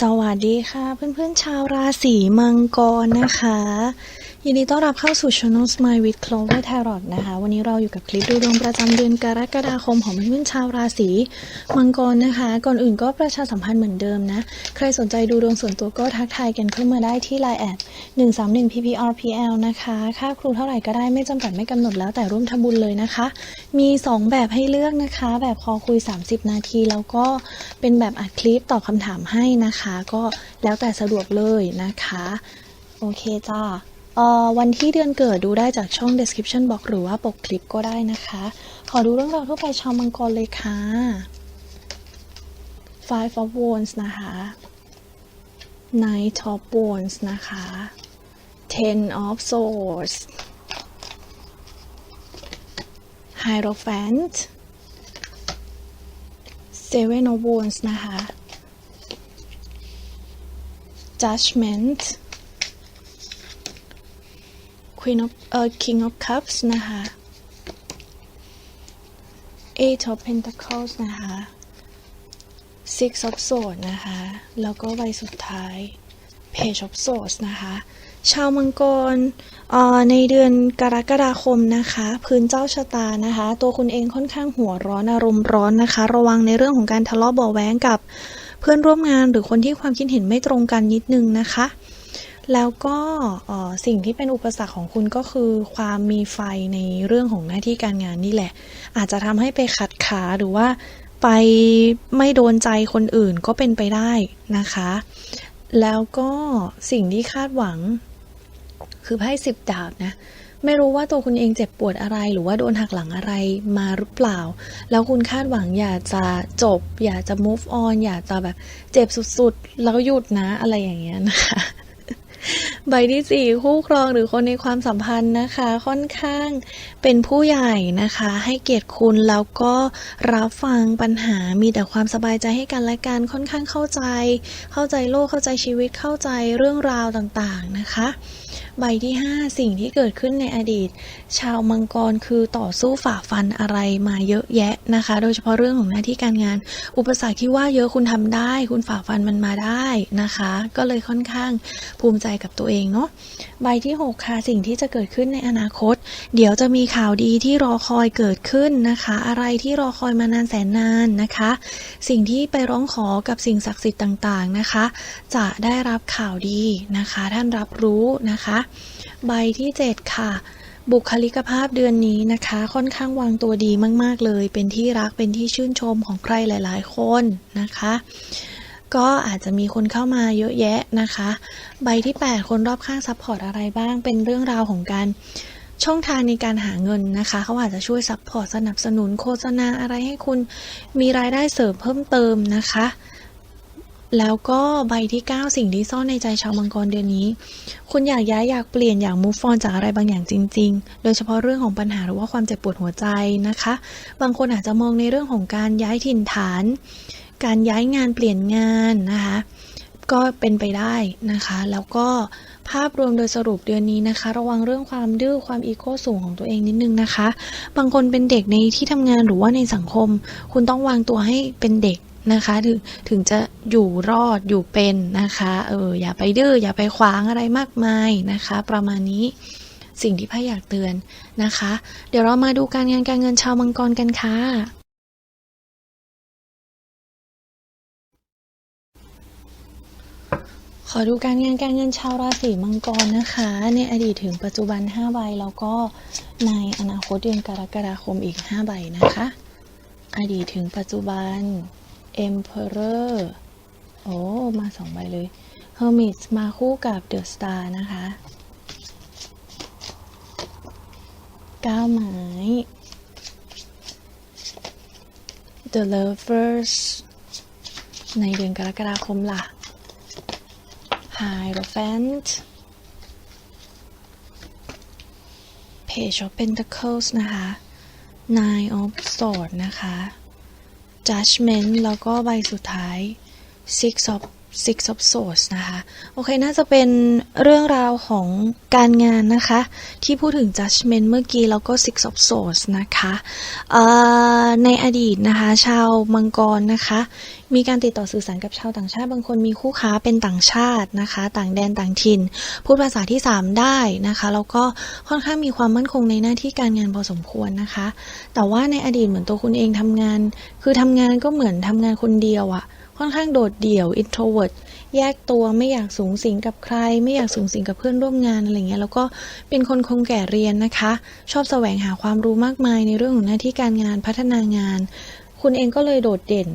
สวัสดีค่ะ เพื่อนๆชาวราศีมังกรนะคะ ยินดีต้อนรับเข้าสู่ Channel Smile with Clover Tarot นะคะ วันนี้เราอยู่กับคลิปดูดวงประจำเดือนกรกฎาคมของเพื่อนชาวราศีมังกรนะคะ ก่อนอื่นก็ประชาสัมพันธ์เหมือนเดิมนะ ใครสนใจดูดวงส่วนตัวก็ทักทายกันเข้ามาได้ที่ Line แอด131 ppr.pl นะคะ ค่าครูเท่าไหร่ก็ได้ไม่จำกัดไม่กำหนดแล้วแต่ร่วมทำบุญเลยนะคะ มี 2 แบบให้เลือกนะคะ แบบคอคุย 30 นาที แล้วก็เป็นแบบอัดคลิปตอบคำถามให้นะคะ ก็แล้วแต่สะดวกเลยนะคะ โอเคจ้า วันที่เดือนเกิดดูได้จากช่อง description box หรือว่าปกคลิปก็ได้นะคะ ขอดูเรื่องราวทั่วไปชาวมังกรเลยค่ะ five of wands นะคะ nine top wands นะคะ ten of swords hierophant seven of wands นะคะ judgment queen of เอ่อ king of cups นะคะ eight of pentacles นะคะ six of swords นะคะ แล้วก็ใบสุดท้าย page of swords นะคะ ชาวมังกรในเดือนกรกฎาคมนะคะ พื้นเจ้าชะตานะคะ ตัวคุณเองค่อนข้างหัวร้อนอารมณ์ร้อนนะคะ ระวังในเรื่องของการทะเลาะเบาะแว้งกับเพื่อนร่วมงานหรือคนที่ความคิดเห็นไม่ตรงกันนิดนึงนะคะ แล้วก็สิ่งที่เป็นอุปสรรคของคุณก็คือ ความมีไฟในเรื่องของหน้าที่การงานนี่แหละ อาจจะทำให้ไปขัดขาหรือว่าไปไม่โดนใจคนอื่นก็เป็นไปได้นะคะ แล้วก็สิ่งที่คาดหวัง คือไพ่สิบดาบนะไม่รู้ว่าตัวคุณเองเจ็บปวดอะไร หรือว่าโดนหักหลังอะไรมาหรือเปล่า แล้วคุณคาดหวังอยากจะจบ อยากจะ move on อยากจะแบบเจ็บสุดๆ แล้วหยุดนะอะไรอย่างเงี้ยนะคะ ใบที่สี่คู่ครองหรือคนในความสัมพันธ์นะคะ ค่อนข้างเป็นผู้ใหญ่นะคะ ให้เกียรติคุณแล้วก็รับฟังปัญหามีแต่ความสบายใจให้กันและกันค่อนข้างเข้าใจ เข้าใจโลกเข้าใจชีวิตเข้าใจเรื่องราวต่างๆนะคะ ใบที่ 5 สิ่งที่เกิดขึ้นในอดีต ชาวมังกรคือต่อสู้ฝ่าฟันอะไรมาเยอะแยะนะคะ โดยเฉพาะเรื่องของหน้าที่การงาน อุปสรรคที่ว่าเยอะคุณทำได้ คุณฝ่าฟันมันมาได้นะคะ ก็เลยค่อนข้างภูมิใจกับตัวเองเนาะใบที่ 6 ค่ะ สิ่งที่จะเกิดขึ้นในอนาคต เดี๋ยวจะมีข่าวดีที่รอคอยเกิดขึ้นนะคะ อะไรที่รอคอยมานานแสนนานนะคะ สิ่งที่ไปร้องขอกับสิ่งศักดิ์สิทธิ์ต่างๆนะคะ จะได้รับข่าวดีนะคะ ท่านรับรู้นะคะใบที่ 7 ค่ะ บุคลิกภาพเดือนนี้นะคะ ค่อนข้างวางตัวดีมาก ๆ เลย เป็นที่รักเป็นที่ชื่นชมของใครหลาย ๆ คนนะคะ ก็อาจจะมีคนเข้ามาเยอะแยะนะคะ ใบที่ 8 คนรอบข้างซัพพอร์ตอะไรบ้าง เป็นเรื่องราวของการช่องทางในการหาเงินนะคะ เขาอาจจะช่วยซัพพอร์ตสนับสนุนโฆษณาอะไรให้คุณมีรายได้เสริมเพิ่มเติมนะคะ แล้วก็ใบที่ 9 สิ่งที่ซ่อนในใจชาวมังกรเดือนนี้ คุณอยากย้ายอยากเปลี่ยนอยาก move on จากอะไรบางอย่างจริง ๆ โดยเฉพาะเรื่องของปัญหาหรือว่าความเจ็บปวดหัวใจนะคะ บางคนอาจจะมองในเรื่องของการย้ายถิ่นฐาน การย้ายงานเปลี่ยนงานนะคะก็เป็นไปได้นะคะ แล้วก็ภาพรวมโดยสรุปเดือนนี้นะคะ ระวังเรื่องความดื้อความอีโก้สูงของตัวเองนิดนึงนะคะ บางคนเป็นเด็กในที่ทำงานหรือว่าในสังคม คุณต้องวางตัวให้เป็นเด็ก นะคะถึงถึงจะอยู่รอดอยู่เป็นนะคะเอออย่าไปดื้ออย่าไปขวางอะไรมากมายนะคะ ประมาณนี้สิ่งที่พ่อยากเตือนนะคะ เดี๋ยวเรามาดูการงานการเงินชาวมังกรกันค่ะขอดูการงานการเงินชาวราศีมังกรนะคะ ในอดีตถึงปัจจุบัน 5 ใบ แล้วก็ในอนาคตเดือนกรกฎาคมอีก 5 ใบนะคะ อดีตถึงปัจจุบัน Emperor โอ้ มา2ใบเลย Hermit มาคู่กับ The Star นะคะ9ไม้ The Lovers ในเดือนกรกฎาคมล่ะ Hierophant Page of Pentacles นะคะ Nine of Swords นะคะ Judgment แล้วก็ใบสุดท้าย Six of Six of Swords นะคะ โอเค น่าจะเป็นเรื่องราวของการงานนะคะ ที่พูดถึง Judgment เมื่อกี้ แล้วก็ Six of Swords นะคะ เอ่อ ในอดีตนะคะ ชาวมังกรนะคะ มีการติดต่อสื่อสารกับชาวต่างชาติบางคนมีคู่ค้าเป็นต่างชาตินะคะ ต่างแดนต่างถิ่น พูดภาษาที่ 3 ได้นะคะแล้วก็ค่อนข้างมีความมั่นคงในหน้าที่การงานพอสมควรนะคะ แต่ว่าในอดีตเหมือนตัวคุณเองทำงาน คือทำงานก็เหมือนทำงานคนเดียวอะค่อนข้างโดดเดี่ยว introvert แยกตัวไม่อยากสูงสิงกับใคร ไม่อยากสูงสิงกับเพื่อนร่วมงานอะไรเงี้ยแล้วก็เป็นคนคงแก่เรียนนะคะ ชอบแสวงหาความรู้มากมายในเรื่องของหน้าที่การงานพัฒนางาน คุณเองก็เลยโดดเด่น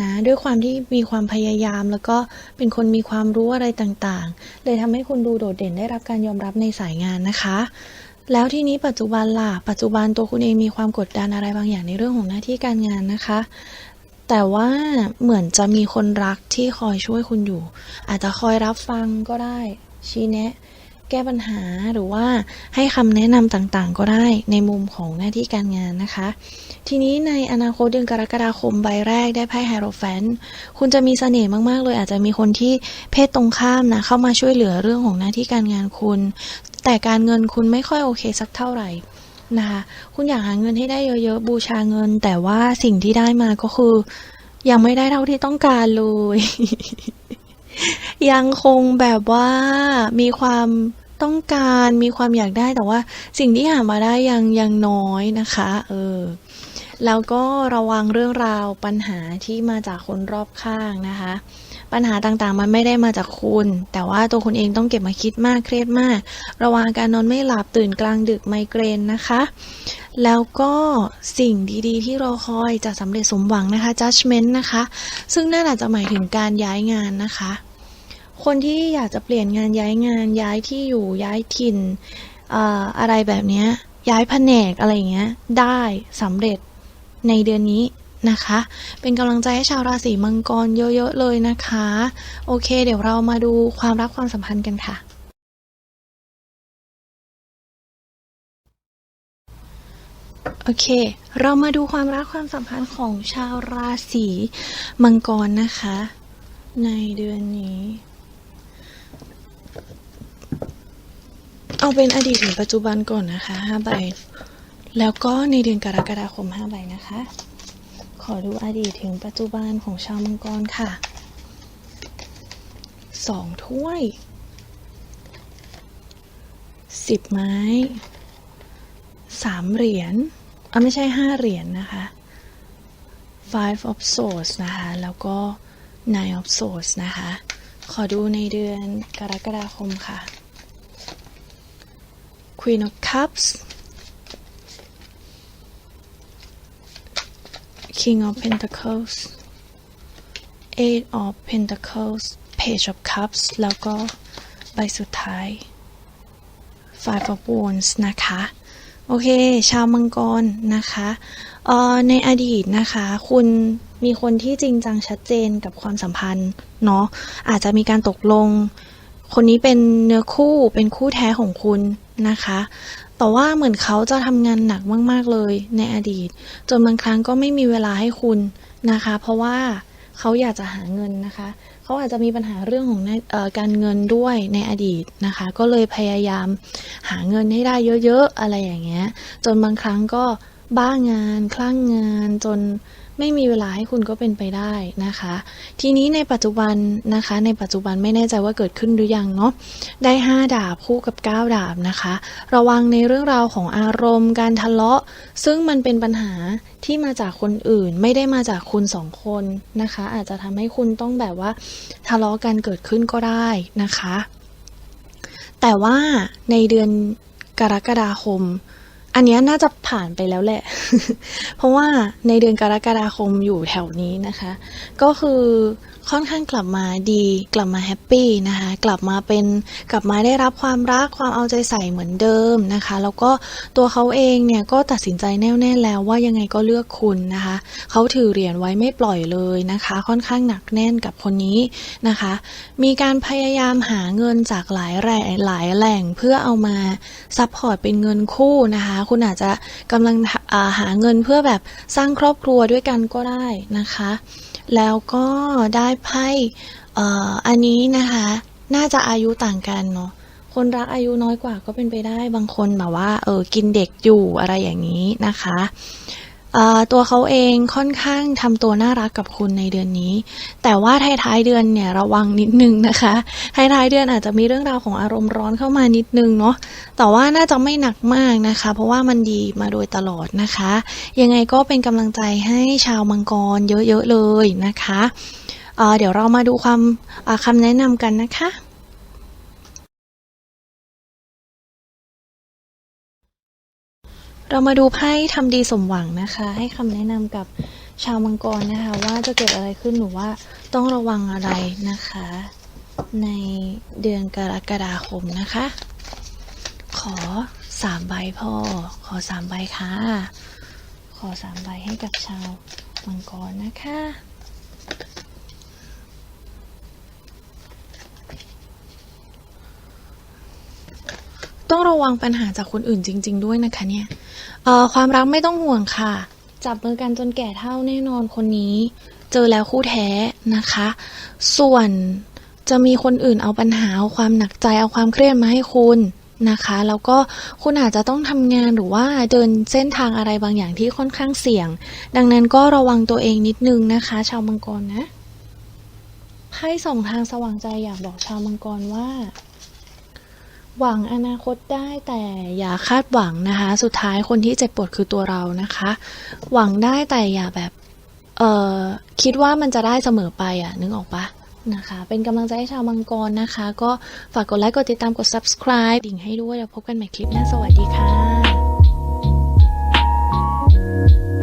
นะด้วยความที่มีความพยายามแล้วก็เป็นคนมีความรู้อะไรต่างๆ เลยทำให้คุณดูโดดเด่นได้รับการยอมรับในสายงานนะคะ แล้วทีนี้ปัจจุบันล่ะ ปัจจุบันตัวคุณเองมีความกดดันอะไรบางอย่างในเรื่องของหน้าที่การงานนะคะ แต่ว่าเหมือนจะมีคนรักที่คอยช่วยคุณอยู่ อาจจะคอยรับฟังก็ได้ ชี้แนะ แก้ปัญหาหรือว่าให้คำแนะนำต่างๆ ก็ได้ในมุมของหน้าที่การงานนะคะ ทีนี้ในอนาคตเดือนกรกฎาคมใบแรกได้ไพ่ไฮโรแฟนคุณจะมีเสน่ห์มากๆ เลย อาจจะมีคนที่เพศตรงข้ามนะเข้ามาช่วยเหลือเรื่องของหน้าที่การงานคุณ แต่การเงินคุณไม่ค่อยโอเคสักเท่าไหร่ นะคะคุณอยากหาเงินให้ได้เยอะๆ บูชาเงิน แต่ว่าสิ่งที่ได้มาก็คือ ยังไม่ได้เท่าที่ต้องการเลย ยังคงแบบว่ามีความต้องการมีความอยากได้แต่ว่าสิ่งที่หามาได้ยังยังน้อยนะคะ เออ แล้วก็ระวังเรื่องราวปัญหาที่มาจากคนรอบข้างนะคะ ปัญหาต่างๆมันไม่ได้มาจากคุณ แต่ว่าตัวคุณเองต้องเก็บมาคิดมากเครียดมาก ระวังการนอนไม่หลับตื่นกลางดึกไมเกรนนะคะ แล้วก็สิ่งดีๆ ที่รอคอยจะสำเร็จสมหวังนะคะ judgment นะคะ ซึ่งน่าจะหมายถึงการย้ายงานนะคะ คนที่อยากจะเปลี่ยนงานย้ายงานย้ายที่อยู่ย้ายถิ่นอออะไรแบบนี้ยย้ายแผนกอะไรอย่างเงี้ยได้สำเร็จ ในเดือนนี้นะคะ เป็นกำลังใจให้ชาวราศีมังกรเยอะๆเลยนะคะ โอเค เดี๋ยวเรามาดูความรักความสัมพันธ์กันค่ะโอเค เรามาดูความรักความสัมพันธ์ของชาวราศีมังกรนะคะ ในเดือนนี้ เอาเป็นอดีตถึงปัจจุบันก่อนนะคะห้าใบ แล้วก็ในเดือนกรกฎาคมห้าใบนะคะ ขอดูอดีตถึงปัจจุบันของชาวมังกรค่ะสองถ้วยสิบไม้สามเหรียญอะไม่ใช่ห้าเหรียญนะคะ five of swords นะคะ แล้วก็ nine of swords นะคะ ขอดูในเดือนกรกฎาคมค่ะ Queen of Cups King of Pentacles Eight of Pentacles Page of Cups แล้วก็ใบสุดท้าย Five of Wands นะคะ โอเค ชาวมังกรนะคะออในอดีตนะคะ คุณมีคนที่จริงจังชัดเจนกับความสัมพันธ์เนาะอาจจะมีการตกลง คนนี้เป็นเนื้อคู่เป็นคู่แท้ของคุณนะคะ แต่ว่าเหมือนเขาจะทำงานหนักมาก ๆ เลยในอดีต จนบางครั้งก็ไม่มีเวลาให้คุณนะคะ เพราะว่าเขาอยากจะหาเงินนะคะ เขาอาจจะมีปัญหาเรื่องของการเงินด้วยในอดีตนะคะ ก็เลยพยายามหาเงินให้ได้เยอะ ๆ อะไรอย่างเงี้ย จนบางครั้งก็ บ้างานคลั่งงานจนไม่มีเวลาให้คุณก็เป็นไปได้นะคะ ทีนี้ในปัจจุบันนะคะ ในปัจจุบันไม่แน่ใจว่าเกิดขึ้นหรือยังเนาะได้ 5 ดาบคู่กับ 9 ดาบนะคะ ระวังในเรื่องราวของอารมณ์ การทะเลาะ ซึ่งมันเป็นปัญหาที่มาจากคนอื่น ไม่ได้มาจากคุณสองคนนะคะ อาจจะทำให้คุณต้องแบบว่าทะเลาะกันเกิดขึ้นก็ได้นะคะ แต่ว่าในเดือนกรกฎาคม อันนี้น่าจะผ่านไปแล้วแหละ เพราะว่าในเดือนกรกฎาคมอยู่แถวนี้นะคะ ก็คือ ค่อนข้างกลับมาดี กลับมาแฮปปี้นะคะกลับมาเป็นกลับมาได้รับความรักความเอาใจใส่เหมือนเดิมนะคะ แล้วก็ตัวเขาเองเนี่ยก็ตัดสินใจแน่วแน่แล้วว่ายังไงก็เลือกคุณนะคะเขาถือเหรียญไว้ไม่ปล่อยเลยนะคะ ค่อนข้างหนักแน่นกับคนนี้นะคะ มีการพยายามหาเงินจากหลายแหล่หลายแหล่งเพื่อเอามาซัพพอร์ตเป็นเงินคู่นะคะ คุณอาจจะกำลังาหาเงินเพื่อแบบสร้างครอบครัวด้วยกันก็ได้นะคะ แล้วก็ได้ไพ่อ,อันนี้นะคะ น่าจะอายุต่างกันเนาะคนรักอายุน้อยกว่าก็เป็นไปได้บางคนแบบว่าเออกินเด็กอยู่อะไรอย่างนี้นะคะ ตัวเขาเองค่อนข้างทำตัวน่ารักกับคุณในเดือนนี้ แต่ว่าท้ายๆเดือนเนี่ยระวังนิดนึงนะคะท้ายๆเดือนอาจจะมีเรื่องราวของอารมณ์ร้อนเข้ามานิดนึงเนาะแต่ว่าน่าจะไม่หนักมากนะคะ เพราะว่ามันดีมาโดยตลอดนะคะ ยังไงก็เป็นกำลังใจให้ชาวมังกรเยอะๆเลยนะคะเเดี๋ยวเรามาดูความคำแนะนำกันนะคะ เรามาดูไพ่ทำดีสมหวังนะคะ ให้คำแนะนำกับชาวมังกรนะคะ ว่าจะเกิดอะไรขึ้นหรือว่าต้องระวังอะไรนะคะ ในเดือนกรกฎาคมนะคะ ขอสามใบพ่อ ขอสามใบค่ะ ขอสามใบให้กับชาวมังกรนะคะต้องระวังปัญหาจากคนอื่นจริง ๆ ด้วยนะคะเนี่ย เอ่อความรักไม่ต้องห่วงค่ะ จับมือกันจนแก่เท่าแน่นอนคนนี้ เจอแล้วคู่แท้นะคะ ส่วนจะมีคนอื่นเอาปัญหาเอาความหนักใจเอาความเครียดมาให้คุณนะคะ แล้วก็คุณอาจจะต้องทำงานหรือว่าเดินเส้นทางอะไรบางอย่างที่ค่อนข้างเสี่ยง ดังนั้นก็ระวังตัวเองนิดนึงนะคะ ชาวมังกรนะไพ่สองทางสว่างใจอยากบอกชาวมังกรว่า หวังอนาคตได้แต่อย่าคาดหวังนะคะ สุดท้ายคนที่เจ็บปวดคือตัวเรานะคะ หวังได้แต่อย่าแบบเออคิดว่ามันจะได้เสมอไปอะนึกออกปะนะคะ เป็นกำลังใจให้ชาวมังกรนะคะ ก็ฝากกดไลค์กดติดตามกด subscribe ดิ่งให้ด้วยแล้วพบกันใหม่คลิปหน้าสวัสดีค่ะ